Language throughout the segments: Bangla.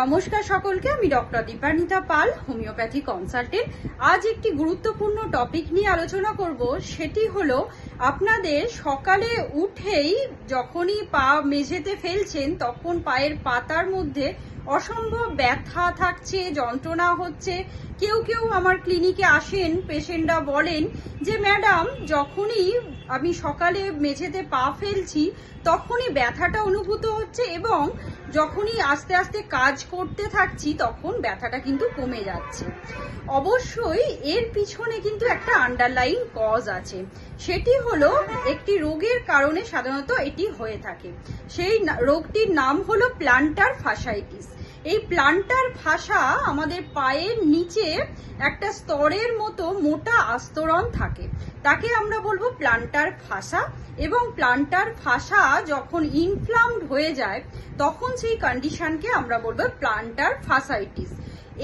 নমস্কার সকলকে, আমি doctor Dipanita Pal, homeopathy consultant. আজ একটি গুরুত্বপূর্ণ টপিক নিয়ে আলোচনা করব, সেটি হলো আপনাদের সকালে উঠেই যখনই পা মেঝেতে ফেলছেন, তখন পায়ের পাতার মধ্যে অসম্ভব ব্যথা থাকছে, যন্ত্রণা হচ্ছে। কেউ কেউ আমার ক্লিনিকে আসেন, পেশেন্টরা বলেন যে, ম্যাডাম, যখনই আমি সকালে মেঝেতে পা ফেলছি, তখনই ব্যথাটা অনুভূত হচ্ছে এবং যখনই আস্তে আস্তে কাজ করতে থাকছি, তখন ব্যথাটা কিন্তু কমে যাচ্ছে। অবশ্যই এর পিছনে কিন্তু একটা আন্ডারলাইন কজ আছে। সেটি হলো একটি রোগের কারণে সাধারণত এটি হয়ে থাকে। সেই রোগটির নাম হলো প্লান্টার ফাসাইটিস এই প্লান্টার ফাসা আমাদের পায়ের নিচে একটা স্তরের মতো মোটা আস্তরণ থাকে। তাকে আমরা বলব প্লান্টার ফাসা এবং প্লান্টার ফাসা যখন ইনফ্লামড হয়ে যায়, তখন সেই কন্ডিশনকে আমরা বলব প্লান্টার ফাসাইটিস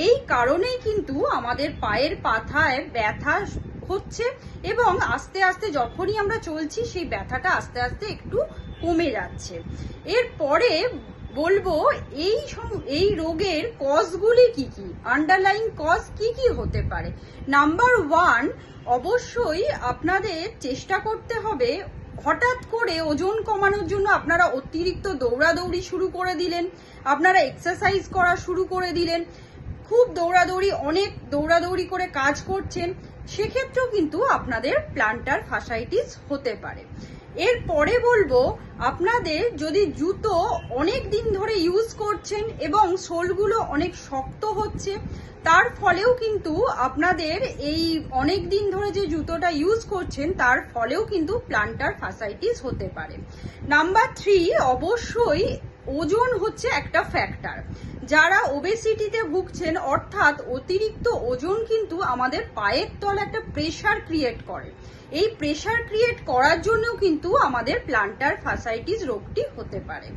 এই কারণেই কিন্তু আমাদের পায়ের পাথায় ব্যথা হচ্ছে এবং আস্তে আস্তে যখনই আমরা চলছি, সেই ব্যথাটা আস্তে আস্তে একটু কমে যাচ্ছে। এরপরে বলব, এই এই রোগের কজগুলি কি কি? আন্ডারলাইন কজ কি কি হতে পারে? নাম্বার ওয়ান অবশ্যই আপনাদের চেষ্টা করতে হবে, হঠাৎ করে ওজন কমানোর জন্য আপনারা অতিরিক্ত দৌড়াদৌড়ি শুরু করে দিলেন, আপনারা এক্সারসাইজ করা শুরু করে দিলেন খুব দৌড়াদৌড়ি, অনেক দৌড়াদৌড়ি করে কাজ করছেন, সেক্ষেত্রেও কিন্তু আপনাদের প্লান্টার ফাসাইটিস হতে পারে। এরপরে বলব, আপনাদের যদি জুতো অনেক দিন ধরে ইউজ করছেন এবং সোলগুলো অনেক শক্ত হচ্ছে, তার ফলেও কিন্তু আপনাদের এই অনেক দিন ধরে যে জুতোটা ইউজ করছেন, তার ফলেও কিন্তু প্লান্টার ফাসাইটিস হতে পারে। নাম্বার থ্রি অবশ্যই ওজন হচ্ছে একটা ফ্যাক্টর যারা ওবেসিটিতে ভুগছেন, অর্থাৎ অতিরিক্ত ওজন কিন্তু আমাদের পায়ের তল একটা প্রেশার ক্রিয়েট করে। এই প্রেশার ক্রিয়েট করার জন্যও কিন্তু আমাদের প্লান্টার ফাসাইটিস রোগটি হতে পারে।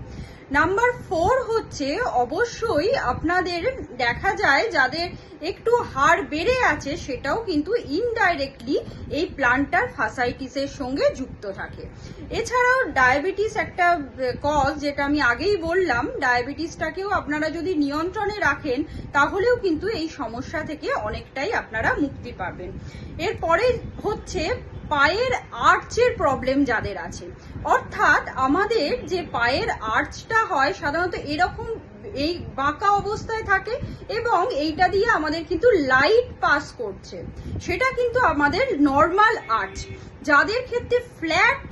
নাম্বার ফোর হচ্ছে, অবশ্যই আপনাদের দেখা যায় যাদের একটু হাড় বেড়ে আছে, সেটাও কিন্তু ইনডাইরেক্টলি এই প্লান্টার ফাসাইটিসের সঙ্গে যুক্ত থাকে। এছাড়াও ডায়াবেটিস একটা কজ যেটা আমি আগেই বললাম ডায়াবেটিসটাকেও আপনারা যদি নিয়ন্ত্রণে রাখেন, তাহলেও কিন্তু এই সমস্যা থেকে অনেকটাই আপনারা মুক্তি পাবেন। এরপরে হচ্ছে পায়ের আর্চের প্রবলেম যাদের আছে। অর্থাৎ আমাদের যে পায়ের আর্চটা হয়, সাধারণত এরকম এই বাঁকা অবস্থায় থাকে এবং এইটা দিয়ে আমাদের কিন্তু লাইট পাস করছে। সেটা কিন্তু আমাদের নর্মাল আর্চ। যাদের ক্ষেত্রে ফ্ল্যাট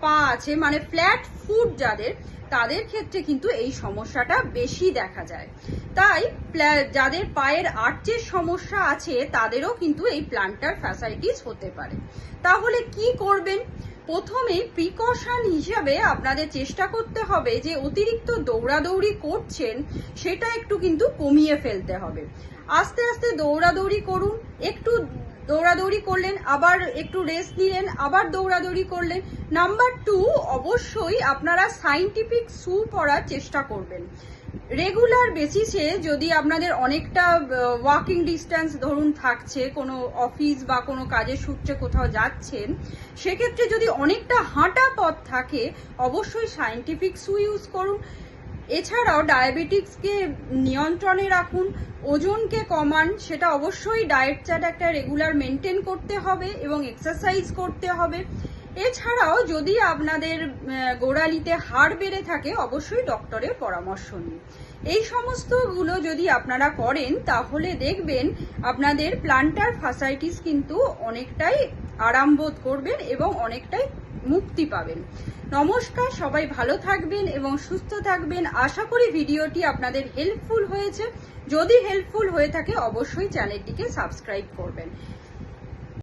পা আছে মানে ফ্ল্যাট ফুট যাদের, তাদের ক্ষেত্রে কিন্তু এই সমস্যাটা বেশি দেখা যায়। তাই যাদের পায়ের আর্চের সমস্যা আছে, তাদেরও কিন্তু এই প্লান্টার ফ্যাসাইটিস হতে পারে। তাহলে কি করবেন? প্রথমে প্রিকশন হিসাবে আপনাদের চেষ্টা করতে হবে যে অতিরিক্ত দৌড়াদৌড়ি করছেন, সেটা একটু কিন্তু কমিয়ে ফেলতে হবে। আস্তে আস্তে দৌড়াদৌড়ি করুন, একটু দৌড়াদৌড়ি করলেন, আবার একটু রেস্ট নিলেন, আবার দৌড়াদৌড়ি করলেন। নাম্বার টু অবশ্যই আপনারা সাইন্টিফিক শু পরার চেষ্টা করবেন। রেগুলার বেসিসে যদি আপনাদের অনেকটা ওয়াকিং ডিস্টেন্স ধরুন থাকছে, কোনো অফিস বা কোনো কাজের সূত্রে কোথাও যাচ্ছেন, সেক্ষেত্রে যদি অনেকটা হাঁটা পথ থাকে, অবশ্যই সায়েন্টিফিক শু ইউজ করুন। এছাড়াও ডায়াবেটিক্সকে নিয়ন্ত্রণে রাখুন, ওজনকে কমান, সেটা অবশ্যই ডায়েট চার্ট একটা রেগুলার মেনটেন করতে হবে এবং এক্সারসাইজ করতে হবে। এছাড়াও যদি আপনাদের গোড়ালিতে হাড় বেড়ে থাকে, অবশ্যই ডক্টরের পরামর্শ নিন। এই সমস্তগুলো যদি আপনারা করেন, তাহলে দেখবেন আপনাদের প্লান্টার ফাসাইটিস কিন্তু অনেকটাই আরাম বোধ করবেন এবং অনেকটাই মুক্তি পাবেন। নমস্কার, সবাই ভালো থাকবেন এবং সুস্থ থাকবেন। আশা করি ভিডিওটি আপনাদের হেল্পফুল হয়েছে। যদি হেল্পফুল হয়ে থাকে, অবশ্যই চ্যানেলটিকে সাবস্ক্রাইব করবেন।